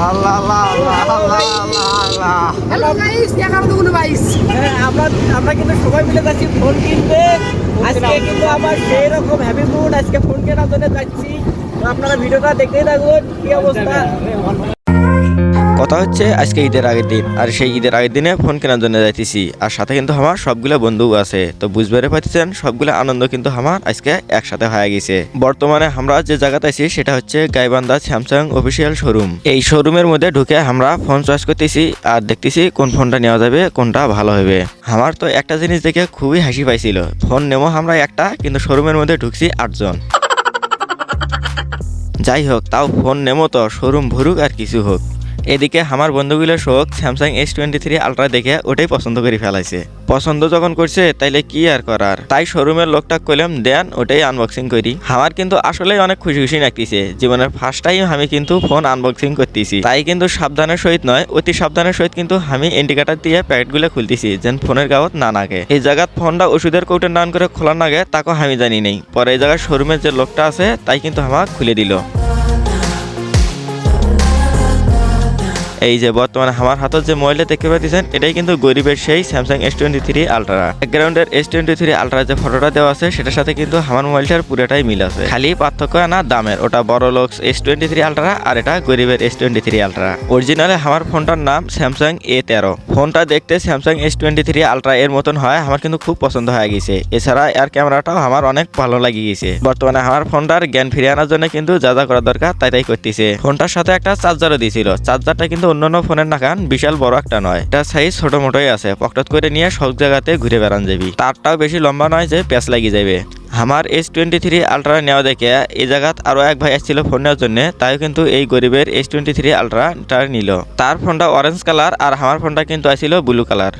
আল্লাহ আল্লাহ আল্লাহ আল্লাহ আল্লাহ আল্লাহ hello guys এগারো দুগুণ বাইশ হ্যাঁ, আমরা আমরা কিন্তু সবাই মিলে যাচ্ছি ফোন কিনতে। আজকে কিন্তু আমার সেই রকম হ্যাপি মুড আজকে ফোন কেনার জন্য যাচ্ছি। আপনারা ভিডিওটা দেখতেই থাকুন কি অবস্থা? কথা হচ্ছে, আজকে ঈদের আগের দিন। আর সেই ঈদের আগের দিনে ফোন কেনার জন্য যাইতেছি। আর সাথে কিন্তু আমার সবগুলো বন্ধু আছে। তো বুঝতে পারতেছেন সবগুলো আনন্দ কিন্তু আমার আজকে একসাথে হয়ে গেছে। বর্তমানে আমরা যে জায়গাতে আছি, সেটা হচ্ছে গাইবান্ধা স্যামসাং অফিসিয়াল শোরুম। এই শোরুমের মধ্যে ঢুকে আমরা ফোন চয়েস করতেছি আর দেখতেছি কোন ফোনটা নেওয়া যাবে, কোনটা ভালো হবে। আমার তো একটা জিনিস দেখে খুবই হাসি পাইছিল। ফোন নেব আমরা একটা, কিন্তু শোরুমের মধ্যে ঢুকছি আটজন। যাই হোক, তাও ফোন নেমো তো, শোরুম ভরুক আর কিছু হোক। এদিকে আমার বন্ধুগুলোর শোক Samsung S twenty three ultra দেখে ওটাই পছন্দ করে ফেলাইছে। পছন্দ যখন করছে, তাইলে কি আর করার? তাই শোরুমের লোকটা কইলাম দেন ওটাই আনবক্সিং করি। আমার কিন্তু আসলে অনেক খুশি খুশি লাগতেছে। জীবনের ফার্স্ট টাইম আমি কিন্তু ফোন আনবক্সিং করতেছি। তাই কিন্তু সাবধানের সহিত নয়, অতি সাবধানের সহিত কিন্তু আমি ইন্ডিকেটার দিয়ে প্যাকেটগুলো খুলতেছি, যেন ফোনের গাওয়াত না নাগে। এই জায়গাত ফোনটা ওষুধের কৌটের নান করে খোলা নাগে, তাকে আমি জানি নেই। পরে এই জায়গায় শোরুমের যে লোকটা আছে, তাই কিন্তু আমাকে খুলে দিল। এই যে বর্তমানে আমার হাতত যে মোবাইলটা দেখতে পাচ্ছেন, এটাই কিন্তু গরিবের সেই Samsung S twenty three ultra ব্যাকগ্রাউন্ডের এস টোয়েন্টি থ্রি আলট্রা যে ফটোটা দেওয়া আছে, সেটার সাথে কিন্তু আমার মোবাইলটার পুরোটাই মিল আছে। খালি পার্থক্য না দামের, ওটা বড় লোকস এস টোয়েন্টি থ্রি আলট্রা আর এটা গরিবের এস টোয়েন্টি থ্রি আলট্রা অরিজিনালে আমার ফোনটার নাম স্যামসাং এ তেরো। ফোনটা দেখতে Samsung S twenty three ultra এর মতন হয়, আমার কিন্তু খুব পছন্দ হয়ে গেছে। এছাড়া এর ক্যামেরাটাও আমার অনেক ভালো লাগিয়ে গেছে। বর্তমানে আমার ফোনটার জ্ঞান ফিরিয়ে আনার জন্য কিন্তু যা যা করা দরকার তাই তাই করতেছে। ফোনটার সাথে একটা চার্জারও দিয়েছিল চার্জারটা কিন্তু অন্যান্য ফোনের নাকান বিশাল বড় একটা নয়। এটা সাইজ ছোট মোটোই আছে। পকটত করে নিয়ে সব জায়গাতে ঘুরে বেড়ান যাবি। তারটাও বেশি লম্বা নয় যে প্যাঁচ লাগি যাবে আমার এস টোয়েন্টি থ্রি আলট্রা নেওয়া দেখে এই জায়গাত আরও এক ভাই আসছিল ফোন নেওয়ার জন্য তাই কিন্তু এই গরিবের এস টোয়েন্টি থ্রি আলট্রাটা নিল। তার ফোনটা অরেঞ্জ কালার আর আমার ফোনটা কিন্তু আসছিল ব্লু কালার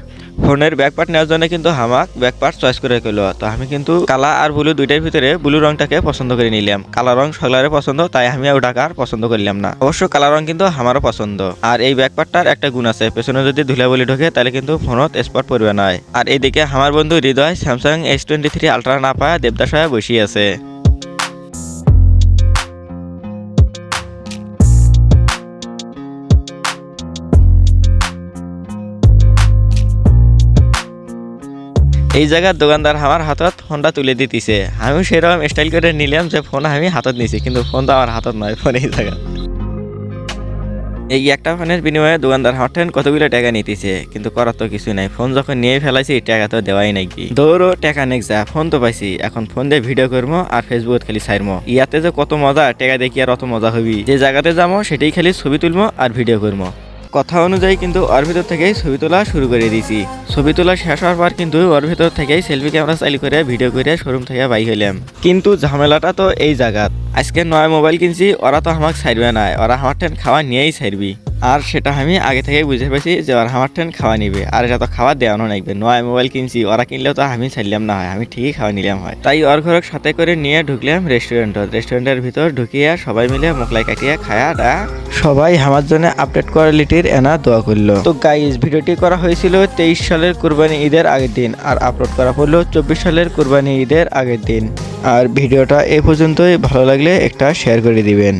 ফোনের ব্যাকপার্ট নেওয়ার জন্য কিন্তু হামাক ব্যাকপার্ট চয়েস করে গেলো তো আমি কিন্তু কালা আর ব্লু দুইটার ভিতরে ব্লু রংটাকে পছন্দ করে নিলাম। কালা রং সকলের পছন্দ, তাই আমি ওটাকে আর পছন্দ করলাম না। অবশ্য কালা রং কিন্তু আমারও পছন্দ। আর এই ব্যাকপার্টটার একটা গুণ আছে, পেছনে যদি ধুলাবলি ঢোকে, তাহলে কিন্তু ফোনত স্পট পড়বে না। আর এইদিকে আমার বন্ধু Hriday Samsung S twenty three ultra না পায় দেবদাস বসিয়ে আছে। এই জায়গার দোকানদার আমার হাতত ফোনটা তুলে দিতেছে আমি সেরকম স্টাইল করে নিলাম যে ফোন আমি হাতত নিছি, কিন্তু ফোন তো আমার হাতত নয় ফোন এই জায়গা এই একটা ফোনের বিনিময়ে দোকানদার ঠেন কতগুলো টাকা নিতেছে, কিন্তু করার তো কিছু নাই। ফোন যখন নিয়ে ফেলাইছি টাকা তো দেওয়াই নাকি দৌড়ো টাকা নেক যা, ফোন তো পাইছি, এখন ফোন দিয়ে ভিডিও করব আর ফেসবুক খালি ছাড়বো ইয়াতে যে কত মজা, টাকা দেখি আর অত মজা হবি। যে জায়গাতে যাব সেটাই খালি ছবি তুলবো আর ভিডিও করব কথা অনুযায়ী কিন্তু ওর ভিতর থেকেই ছবি তোলা শুরু করে দিয়েছি। ছবি তোলা শেষ হওয়ার পর কিন্তু ওর ভিতর থেকেই সেলফি ক্যামেরা চালু করে ভিডিও করে শোরুম থেকে বাই হইলাম। কিন্তু ঝামেলাটা তো এই জায়গা আজকে নয় মোবাইল কিনছি, ওরা তো আমাকে ছাড়বে না ওরা আমার টেন খাওয়া নিয়েই ছাড়বি আর সেটা আমি আগে থেকে বুঝে পেয়েছি যে ওরা আমার টেন খাওয়া নিবে। আর এটা তো খাওয়া দেওয়ানো লাগবে নয় মোবাইল কিনছি, ওরা কিনলেও তো আমি ছাড়লাম না হয়। আমি ঠিকই খাওয়া নিলাম হয়। তাই ওর ঘরক সাথে করে নিয়ে ঢুকলাম রেস্টুরেন্টত। রেস্টুরেন্টের ভিতর ঢুকিয়া সবাই মিলে মোকলাই কাটিয়ে খায়া ডা সবাই আমার জন্য আপডেট কোয়ালিটির এনা দোয়া করল। তো গাইজ ভিডিওটি করা হয়েছিল তেইশ সালের কুরবানি ঈদের আগের দিন আর আপলোড করা হলো চব্বিশ সালের কুরবানি ঈদের আগের দিন। আর ভিডিওটা এ পর্যন্তই। ভালো লাগলে একটা শেয়ার করে দিবেন।